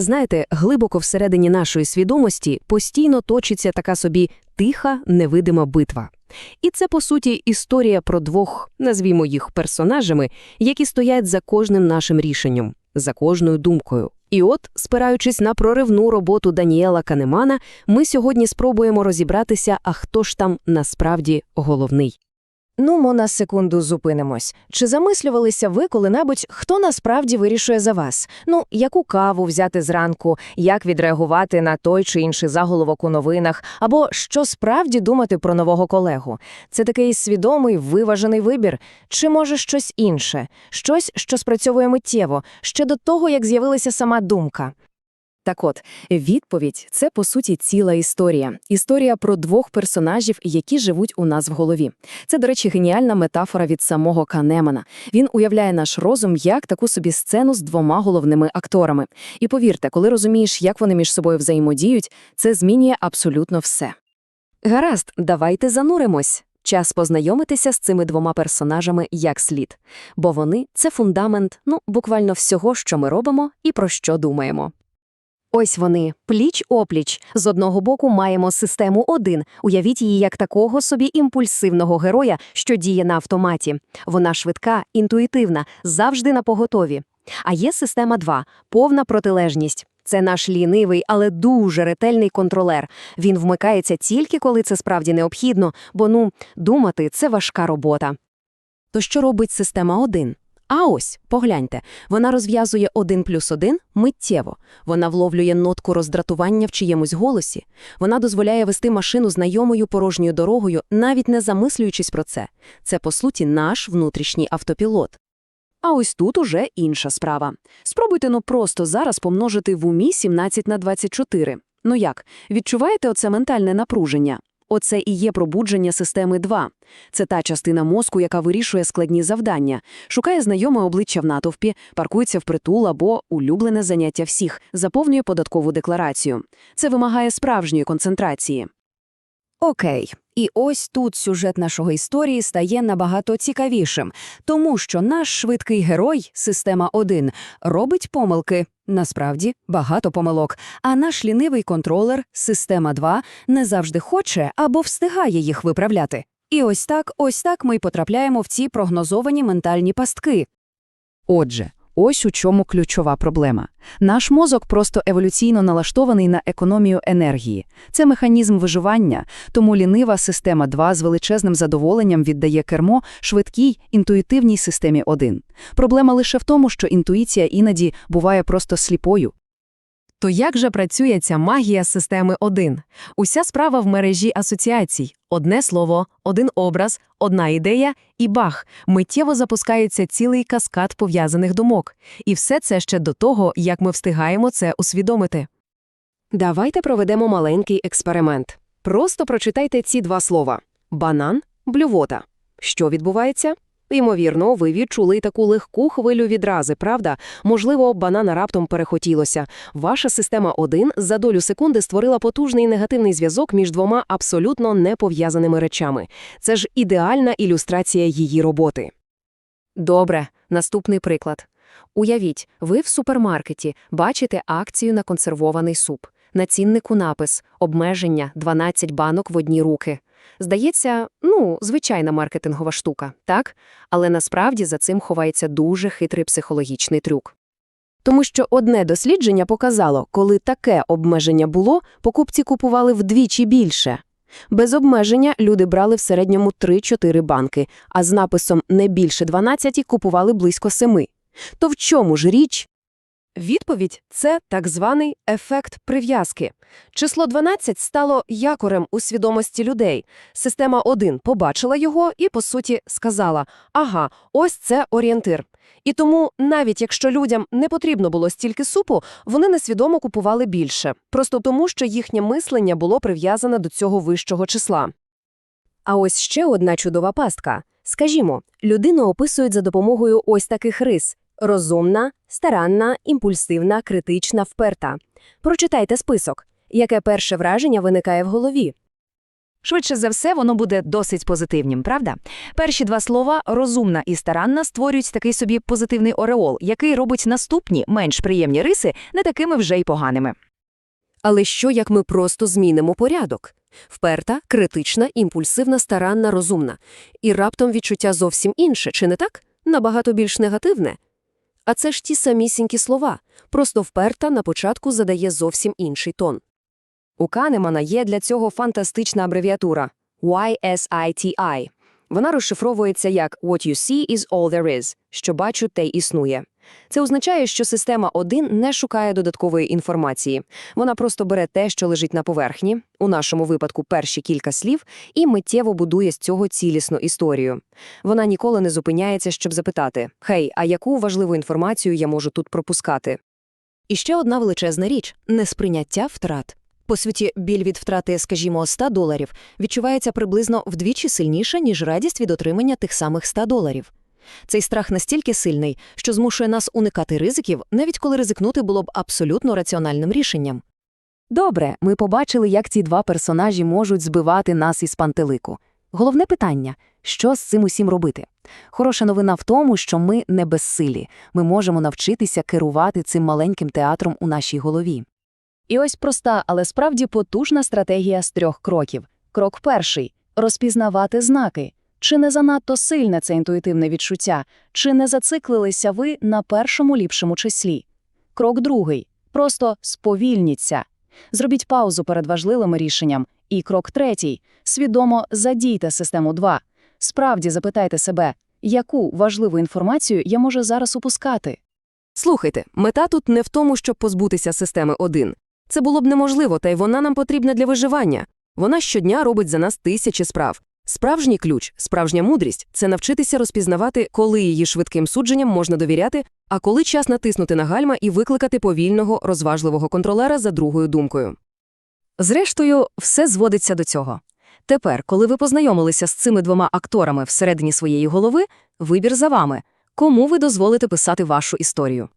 Знаєте, глибоко всередині нашої свідомості постійно точиться така собі тиха, невидима битва. І це, по суті, історія про двох, назвімо їх персонажами, які стоять за кожним нашим рішенням, за кожною думкою. І от, спираючись на проривну роботу Даніела Канемана, ми сьогодні спробуємо розібратися, а хто ж там насправді головний. Ну, мо на секунду зупинимось. Чи замислювалися ви коли-небудь, хто насправді вирішує за вас? Ну, яку каву взяти зранку, як відреагувати на той чи інший заголовок у новинах, або що справді думати про нового колегу? Це такий свідомий, виважений вибір, чи може щось інше, щось, що спрацьовує миттєво, ще до того, як з'явилася сама думка? Так от, відповідь це по суті ціла історія. Історія про двох персонажів, які живуть у нас в голові. Це, до речі, геніальна метафора від самого Канемана. Він уявляє наш розум як таку собі сцену з двома головними акторами. І повірте, коли розумієш, як вони між собою взаємодіють, це змінює абсолютно все. Гаразд, давайте зануримось. Час познайомитися з цими двома персонажами як слід, бо вони це фундамент, ну, буквально всього, що ми робимо і про що думаємо. Ось вони, пліч-опліч. З одного боку маємо систему 1. Уявіть її як такого собі імпульсивного героя, що діє на автоматі. Вона швидка, інтуїтивна, завжди на поготові. А є система 2 – повна протилежність. Це наш лінивий, але дуже ретельний контролер. Він вмикається тільки, коли це справді необхідно, бо, ну, думати – це важка робота. То що робить система 1? А ось, погляньте, вона розв'язує один плюс один миттєво. Вона вловлює нотку роздратування в чиємусь голосі. Вона дозволяє вести машину знайомою порожньою дорогою, навіть не замислюючись про це. Це, по суті, наш внутрішній автопілот. А ось тут уже інша справа. Спробуйте ну просто зараз помножити в умі 17 на 24. Ну як, відчуваєте оце ментальне напруження? Оце і є пробудження системи 2. Це та частина мозку, яка вирішує складні завдання, шукає знайоме обличчя в натовпі, паркується в притул або улюблене заняття всіх, заповнює податкову декларацію. Це вимагає справжньої концентрації. Окей, і ось тут сюжет нашого історії стає набагато цікавішим, тому що наш швидкий герой, система 1, робить помилки, насправді багато помилок, а наш лінивий контролер, система 2, не завжди хоче або встигає їх виправляти. І ось так, ось так ми й потрапляємо в ці прогнозовані ментальні пастки. Отже, ось у чому ключова проблема. Наш мозок просто еволюційно налаштований на економію енергії. Це механізм виживання, тому лінива система 2 з величезним задоволенням віддає кермо швидкій, інтуїтивній системі 1. Проблема лише в тому, що інтуїція іноді буває просто сліпою. То як же працює ця магія системи 1? Уся справа в мережі асоціацій. Одне слово, один образ, одна ідея і бах, миттєво запускається цілий каскад пов'язаних думок. І все це ще до того, як ми встигаємо це усвідомити. Давайте проведемо маленький експеримент. Просто прочитайте ці два слова: банан, блювота. Що відбувається? Ймовірно, ви відчули таку легку хвилю відрази, правда? Можливо, банана раптом перехотілося. Ваша система 1 за долю секунди створила потужний негативний зв'язок між двома абсолютно непов'язаними речами. Це ж ідеальна ілюстрація її роботи. Добре, наступний приклад. Уявіть, ви в супермаркеті бачите акцію на консервований суп. На ціннику напис «Обмеження 12 банок в одні руки». Здається, ну, звичайна маркетингова штука, так? Але насправді за цим ховається дуже хитрий психологічний трюк. Тому що одне дослідження показало, коли таке обмеження було, покупці купували вдвічі більше. Без обмеження люди брали в середньому 3-4 банки, а з написом «не більше 12» купували близько 7. То в чому ж річ? Відповідь – це так званий ефект прив'язки. Число 12 стало якорем у свідомості людей. Система 1 побачила його і, по суті, сказала «Ага, ось це орієнтир». І тому, навіть якщо людям не потрібно було стільки супу, вони несвідомо купували більше. Просто тому, що їхнє мислення було прив'язане до цього вищого числа. А ось ще одна чудова пастка. Скажімо, людину описують за допомогою ось таких рис – розумна, старанна, імпульсивна, критична, вперта. Прочитайте список. Яке перше враження виникає в голові? Швидше за все, воно буде досить позитивним, правда? Перші два слова розумна і старанна створюють такий собі позитивний ореол, який робить наступні, менш приємні риси не такими вже й поганими. Але що, як ми просто змінимо порядок? Вперта, критична, імпульсивна, старанна, розумна. І раптом відчуття зовсім інше, чи не так? Набагато більш негативне. А це ж ті самісінькі слова. Просто вперта на початку задає зовсім інший тон. У Канемана є для цього фантастична абревіатура – YSITI. Вона розшифровується як «What you see is all there is» – що бачу, те й існує. Це означає, що система 1 не шукає додаткової інформації. Вона просто бере те, що лежить на поверхні, у нашому випадку перші кілька слів, і миттєво будує з цього цілісну історію. Вона ніколи не зупиняється, щоб запитати «Хей, а яку важливу інформацію я можу тут пропускати?» І ще одна величезна річ – несприйняття втрат. По суті, біль від втрати, скажімо, 100 доларів відчувається приблизно вдвічі сильніше, ніж радість від отримання тих самих 100 доларів. Цей страх настільки сильний, що змушує нас уникати ризиків, навіть коли ризикнути було б абсолютно раціональним рішенням. Добре, ми побачили, як ці два персонажі можуть збивати нас із пантелику. Головне питання – що з цим усім робити? Хороша новина в тому, що ми не безсилі. Ми можемо навчитися керувати цим маленьким театром у нашій голові. І ось проста, але справді потужна стратегія з трьох кроків. Крок перший – розпізнавати знаки. Чи не занадто сильне це інтуїтивне відчуття? Чи не зациклилися ви на першому ліпшому числі? Крок другий – просто сповільніться. Зробіть паузу перед важливим рішенням. І крок третій – свідомо задійте систему 2. Справді запитайте себе, яку важливу інформацію я можу зараз упускати? Слухайте, мета тут не в тому, щоб позбутися системи 1. Це було б неможливо, та й вона нам потрібна для виживання. Вона щодня робить за нас тисячі справ. Справжній ключ, справжня мудрість – це навчитися розпізнавати, коли її швидким судженням можна довіряти, а коли час натиснути на гальма і викликати повільного, розважливого контролера за другою думкою. Зрештою, все зводиться до цього. Тепер, коли ви познайомилися з цими двома акторами всередині своєї голови, вибір за вами. Кому ви дозволите писати вашу історію?